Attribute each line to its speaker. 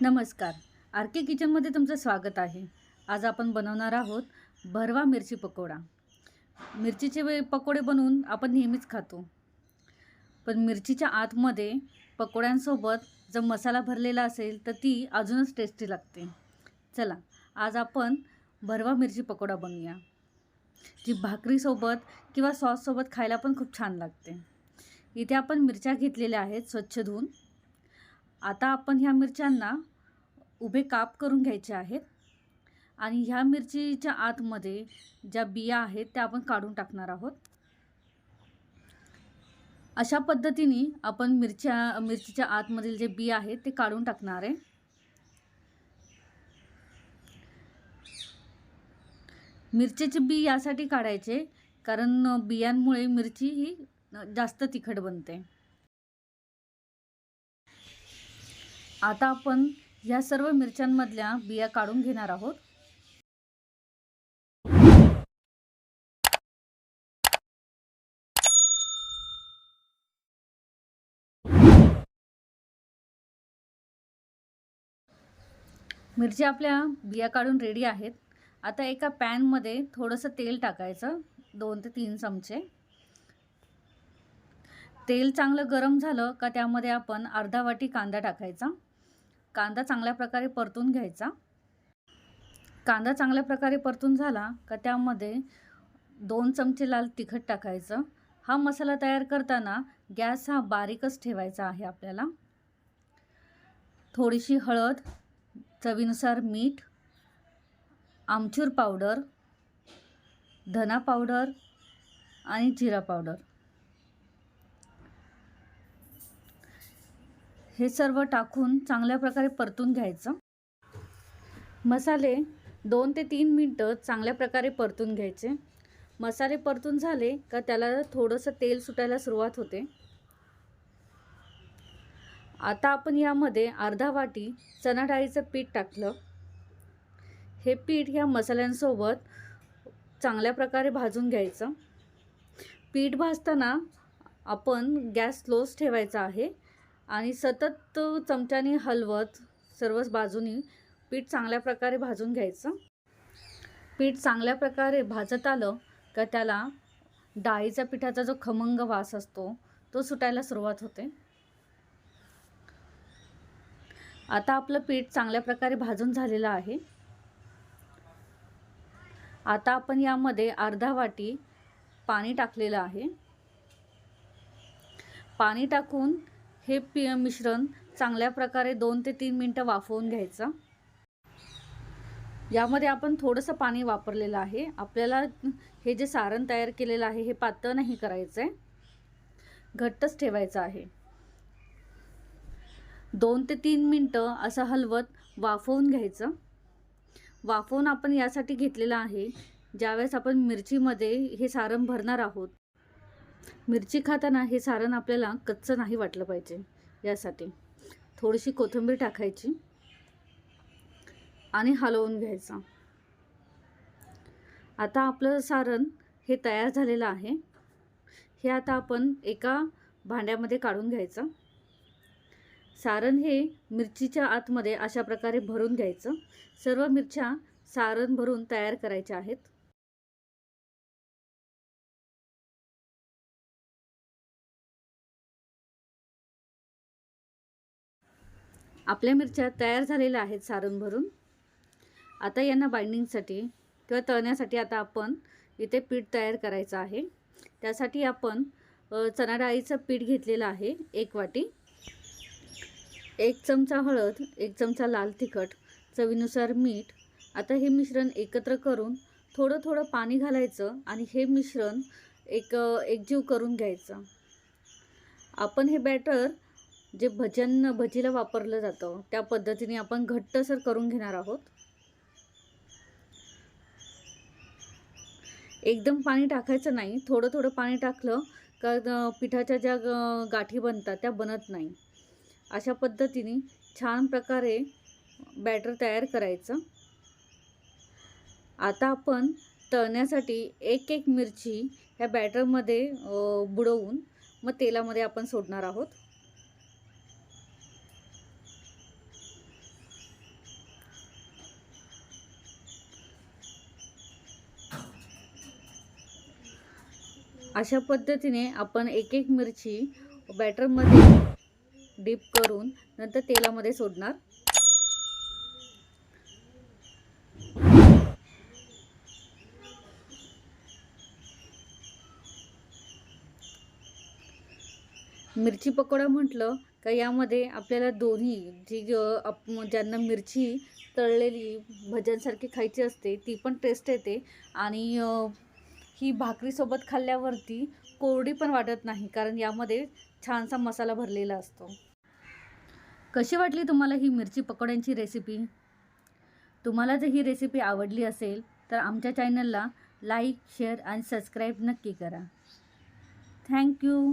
Speaker 1: नमस्कार. आर के किचनमध्ये तुमचं स्वागत आहे. आज आपण बनवणार आहोत भरवा मिरची पकोडा. मिरचीचे वे पकोडे बनवून आपण नेहमीच खातो. पण मिरचीच्या आतमध्ये पकोड्यांसोबत जर मसाला भरलेला असेल तर ती अजूनच टेस्टी लागते. चला आज आपण भरवा मिरची पकोडा बनवूया. जी भाकरीसोबत किंवा सॉससोबत खायला पण खूप छान लागते. इथे आपण मिरच्या घेतलेल्या आहेत स्वच्छ धुवून. आता आपण ह्या मिरच्यांना उभे काप करून घ्यायचे आहेत. आणि ह्या मिरचीच्या आतमध्ये ज्या बिया आहेत त्या आपण काढून टाकणार आहोत. अशा पद्धतीने आपण मिरच्या मिरचीच्या आतमधील जे बिया आहेत ते काढून टाकणार आहे. मिरचीचे बी यासाठी काढायचे कारण बियांमुळे मिरची ही जास्त तिखट बनते. आता आपण ह्या सर्व मिरच्यांमधल्या बिया काढून घेणार आहोत. मिरची आपल्या बिया काढून रेडी आहेत. आता एका पॅनमध्ये थोडंसं तेल टाकायचं दोन ते तीन चमचे. तेल चांगलं गरम झालं का त्यामध्ये आपण अर्धा वाटी कांदा टाकायचा. कांदा चांगल्या प्रकारे परतून घ्यायचा. कांदा चांगल्या प्रकारे परतून झाला का त्यामध्ये दोन चमचे लाल तिखट टाकायचं. हा मसाला तयार करताना गॅस हा बारीकच ठेवायचा आहे आपल्याला. थोडीशी हळद चवीनुसार मीठ आमचूर पावडर धना पावडर आणि जिरा पावडर. हे सर्व टाकून चांगल्या प्रकारे परतून घ्यायचं. मसाले दोन ते तीन मिनटं चांगल्या प्रकारे परतून घ्यायचे. मसाले परतून झाले का त्याला थोडंसं तेल सुटायला सुरुवात होते. आता आपण यामध्ये अर्धा वाटी चणा डाळीचं पीठ टाकलं. हे पीठ ह्या मसाल्यांसोबत चांगल्या प्रकारे भाजून घ्यायचं. पीठ भाजताना आपण गॅस स्लोच ठेवायचा आहे. आणि सतत चमच्याने हलवत सर्वच बाजूनी पीठ चांगल्या प्रकारे भाजून घ्यायचं. पीठ चांगल्या प्रकारे भाजत आलं का त्याला डाळीच्या पिठाचा जो खमंग वास असतो तो सुटायला सुरुवात होते. आता आपलं पीठ चांगल्या प्रकारे भाजून झालेलं आहे. आता आपण यामध्ये अर्धा वाटी पाणी टाकलेलं आहे. पाणी टाकून हे पि मिश्रण चांगल्या प्रकारे दोन ते तीन मिनटं वाफवून घ्यायचं. यामध्ये आपण थोडंसं पाणी वापरलेलं आहे. आपल्याला हे जे सारण तयार केलेलं आहे हे पातळ नाही करायचं आहे घट्टच ठेवायचं आहे. दोन ते तीन मिनटं असं हलवत वाफवून घ्यायचं. वाफवून आपण यासाठी घेतलेलं आहे. ज्यावेळेस आपण मिरचीमध्ये हे सारण भरणार आहोत मिरची खाताना हे सारण आपल्याला कच्चं नाही वाटलं पाहिजे यासाठी. थोडीशी कोथिंबीर टाकायची आणि हलवून घ्यायचा. आता आपलं सारण हे तयार झालेलं आहे. हे आता आपण एका भांड्यामध्ये काढून घ्यायचं. सारण हे मिरचीच्या आतमध्ये अशा प्रकारे भरून घ्यायचं. सर्व मिरच्या सारण भरून तयार करायच्या आहेत. आपल्या मिरच्या तयार झालेल्या आहेत सारण भरून. आता यांना बाइंडिंगसाठी किंवा तळण्यासाठी आता आपण इथे पीठ तयार करायचं आहे. त्यासाठी आपण चणा डाळीचं पीठ घेतलेलं आहे एक वाटी. एक चमचा हळद एक चमचा लाल तिखट चवीनुसार मीठ. आता हे मिश्रण एकत्र करून थोडं थोडं पाणी घालायचं आणि हे मिश्रण एक एकजीव करून घ्यायचं. आपण हे बॅटर जे भजन भजीला वापरलं जातं त्या पद्धतीने आपण घट्टसर करून घेणार आहोत. एकदम पाणी टाकायचं नाही थोडं थोडं पाणी टाकलं का पिठाच्या ज्या गाठी बनतात त्या बनत नाही. अशा पद्धतीने छान प्रकारे बॅटर तयार करायचं. आता आपण तळण्यासाठी एक एक मिरची ह्या बॅटरमध्ये बुडवून मग तेलामध्ये आपण सोडणार आहोत. अशा पद्धतीने आपण एक एक मिरची बॅटरमध्ये डीप करून नंतर तेलामध्ये सोडणार. मिरची पकोडा म्हटलं का यामध्ये आपल्याला दोन्ही जी आप ज्यांना मिरची तळलेली भज्यांसारखी खायची असते ती पण टेस्ट येते. आणि ही भाकरीसोबत खाल्ल्यावरती कोरडी पण वाटत नाही कारण यामध्ये छानसा मसाला भरलेला असतो. कशी वाटली तुम्हाला ही मिरची पकोड्यांची रेसिपी तुम्हाला जर ही रेसिपी आवडली असेल तर आमच्या चॅनलला लाईक शेअर आणि सबस्क्राईब नक्की करा. थँक्यू